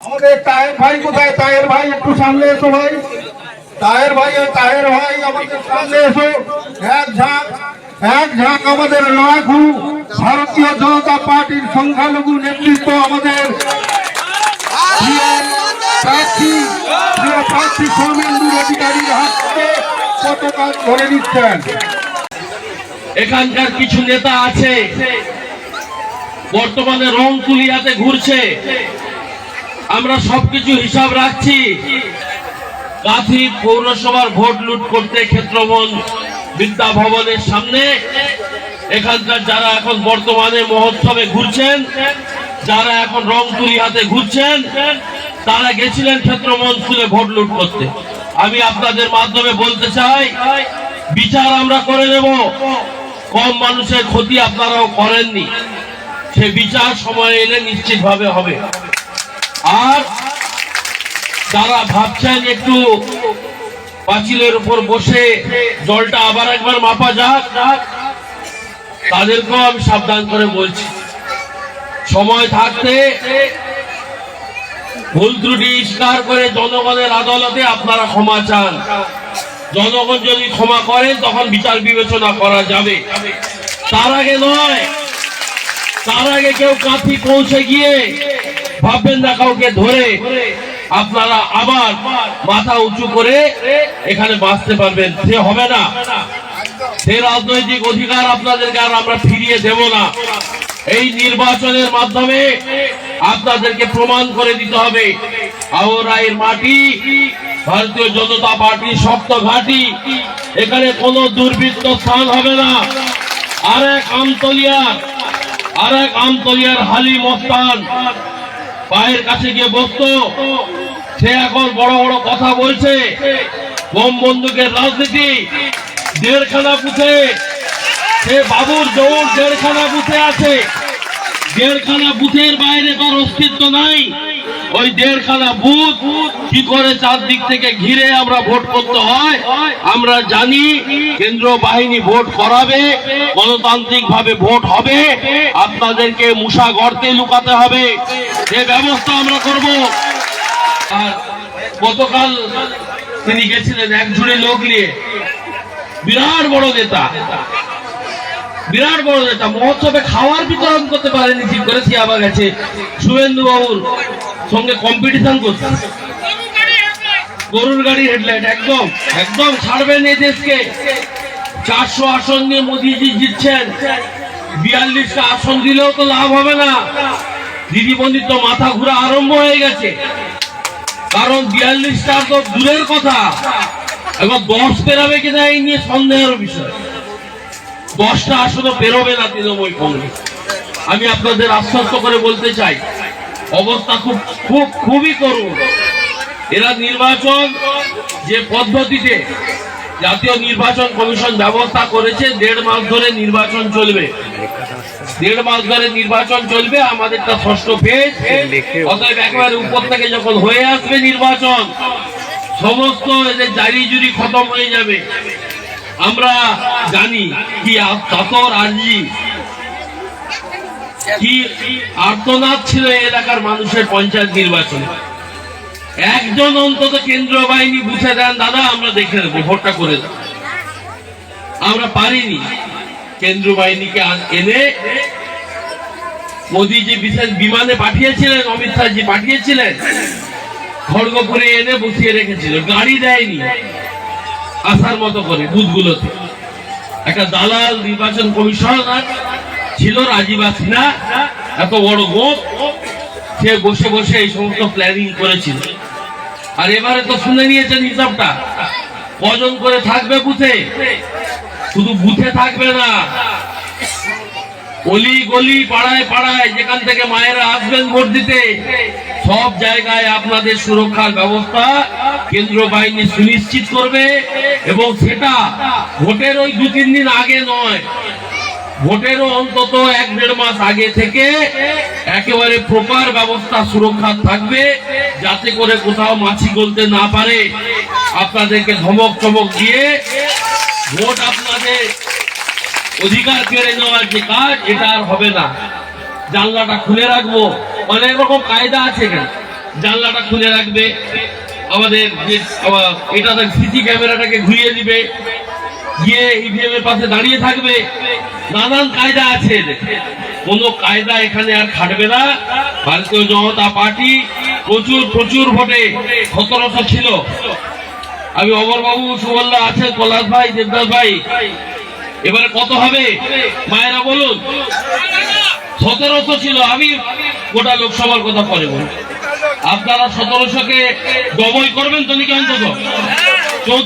আমাদের তাহের ভাই কোথায়? তাহের ভাই একটু সামনে এসো ভাই। তাহের ভাই তাহের ভাই আমাদের সামনে এসো। এক ঝাঁক এক ঝাঁক আমাদের লড়াকু। ভারতীয় জনতা পার্টির সংখ্যালঘু নেতৃত্ব আমাদের। প্রার্থী প্রার্থী এখানকার কিছু নেতা আছে, বর্তমানে রং তুলিয়াতে ঘুরছে। আমরা সবকিছু হিসাব রাখছি। কাথি পৌরসভার ভোট লুট করতে ক্ষেত্রমন বিদ্যা ভবনের সামনে। এখানকার যারা এখন বর্তমানে মহোৎসবে ঘুরছেন, যারা এখন রং তুলিয়াতে ঘুরছেন, তারা গেছিলেন ক্ষেত্রমন স্কুলে ভোট লুট করতে। আমি আপনাদের মাধ্যমে বলতে চাই, বিচার আমরা করে নেব। কম মানুষের ক্ষতি আপনারাও করেননি। সে বিচার সময় এলে নিশ্চিতভাবে হবে। আর যারা ভাবছেন একটু পাঁচিলের উপর বসে জলটা আবার একবার মাপা যাক, তাদেরকেও আমি সাবধান করে বলছি। সময় থাকতে ভুল ত্রুটি স্বীকার করে জনগণের আদালতে আপনারা ক্ষমা চান। জনগণ যদি ক্ষমা করেন, তখন বিচার বিবেচনা করা যাবে। তার আগে নয়, তার আগে কেউ কাঁথি পৌঁছে গিয়ে ভাববেন না কাউকে ধরে। আপনারা আবার মাথা উঁচু করে এখানে বাঁচতে পারবেন। সে হবে না। সে রাজনৈতিক অধিকার আপনাদেরকে আর আমরা ফিরিয়ে দেব না। এই নির্বাচনের মাধ্যমে আপনাদেরকে প্রমাণ করে দিতে হবে। আওরাইয়ের মাটি, ভারতীয় জনতা পার্টি শক্ত ঘাঁটি, এখানে কোনো দুর্বৃত্ত স্থান হবে না। আর এক আমতলিয়ার আর এক আমতলিয়ার হালি মস্তান। পায়ের কাছে গিয়ে বসতো সে এখন বড় বড় কথা বলছে। বোম বন্দুকের রাজনীতি, দেড়খানা বুথে। সে বাবুর দৌড় দেড়খানা বুথে আছে। দেড়খানা বুথের বাইরে তার অস্তিত্ব নাই। ওই দেড়খানা বুথ কি করে চারদিক থেকে ঘিরে আমরা ভোট করতে হয়, আমরা জানি। কেন্দ্র বাহিনী ভোট করাবে গণতান্ত্রিক ভাবে ভোট হবে। আপনাদেরকে মুসা গর্তে লুকাতে হবে। সে ব্যবস্থা আমরা করব। আর গতকাল তিনি গেছিলেন এক ঝুড়ি লোক নিয়ে। বিরাট বড় নেতা। বিরাট বড় নেতা। মহোৎসবে খাওয়ার বিতরণ করতে পারেনি, ঠিক করে আবার গেছে। শুভেন্দু বাবুর সঙ্গে কম্পিটিশন করছে। গরুর গাড়ি হেডলাইট একদম একদম ছাড়বেন এই দেশকে। চারশো আসন নিয়ে মোদিজি জিতছেন। বিয়াল্লিশটা আসন দিলেও তো লাভ হবে না। দিদিমণির তো মাথা ঘুরা আরম্ভ হয়ে গেছে। কারণ বিয়াল্লিশটা তো দূরের কথা। এবার দশ পেরাবে কিনা এই নিয়ে সন্দেহের বিষয়। দশটা আসলে পেরোবে না তৃণমূল কংগ্রেস। আমি আপনাদের আশ্বস্ত করে বলতে চাই, অবস্থা খুব খুব খুবই করুন এরা নির্বাচন যে পদ্ধতিতে জাতীয় নির্বাচন কমিশন ব্যবস্থা করেছে, দেড় মাস ধরে নির্বাচন চলবে। দেড় মাস ধরে নির্বাচন চলবে, আমাদেরটা ষষ্ঠ ফেজ। অতএব একেবারে উপর থেকে যখন হয়ে আসবে নির্বাচন, সমস্ত এদের জারি জুরি খতম হয়ে যাবে। আমরা জানি কি তাতর আর্জি কি আর্তনাদ ছিল এলাকার মানুষের পঞ্চায়েত নির্বাচনে। একজন অন্তত কেন্দ্র বাহিনী বুঝে দেন, দাদা, আমরা দেখে নেব, ভোটটা করে দেবো আমরা পারিনি। কেন্দ্র বাহিনীকে এনে মোদীজি বিশেষ বিমানে পাঠিয়েছিলেন, অমিত শাহজি পাঠিয়েছিলেন। খড়গপুরে এনে বসিয়ে রেখেছিল, গাড়ি দেয়নি, আসার মতো করে বুথগুলোতে। একটা দালাল নির্বাচন কমিশনার ছিল, রাজীবা সিনহা, এত বড় গোপ, সে বসে বসে এই সমস্ত প্ল্যানিং করেছিল। আর এবারে তো শুনে নিয়েছেন হিসাবটা। কজন করে থাকবে বুথে? শুধু বুথে থাকবে না। অলি গলি পাড়ায় পাড়ায় যেখান থেকে মায়েরা আসবেন ভোট দিতে, সব জায়গায় আপনাদের সুরক্ষার ব্যবস্থা কেন্দ্র বাহিনী সুনিশ্চিত করবে এবং সেটা ভোটের ওই দু তিন দিন আগে নয়, ভোটেরও অন্তত এক দেড় মাস আগে থেকে একেবারে প্রপার ব্যবস্থা সুরক্ষা থাকবে। যাতে করে কোথাও মাছি গলতে না পারে, আপনাদেরকে ধমক চমক দিয়ে ভোট আপনাদের অধিকার কেড়ে নেওয়ার যে কাজ, এটা আর হবে না। জানলাটা খুলে রাখব। অনেক রকম কায়দা আছে এখানে। জানলাটা খুলে রাখবে। আমাদের যে এটাতে সিসি ক্যামেরাটাকে ঘুরিয়ে দিবে। গিয়ে ইভিএম এর পাশে দাঁড়িয়ে থাকবে। নানান কায়দা আছে। কোনো কায়দা এখানে আর খাটবে না। ভারতীয় জনতা পার্টি প্রচুর প্রচুর ভোটে হতরত ছিল। আমি অমরবাবু, সুবল্লা আছে পলাশ ভাই, দেবদাস ভাই। এবারে কত হবে? মায়েরা বলুন। সতেরোশো ছিল। আমি গোটা লোকসভার কথা পরে বলব। আপনারা সতেরোশোকে ডবল করবেন তো নাকি অন্তত?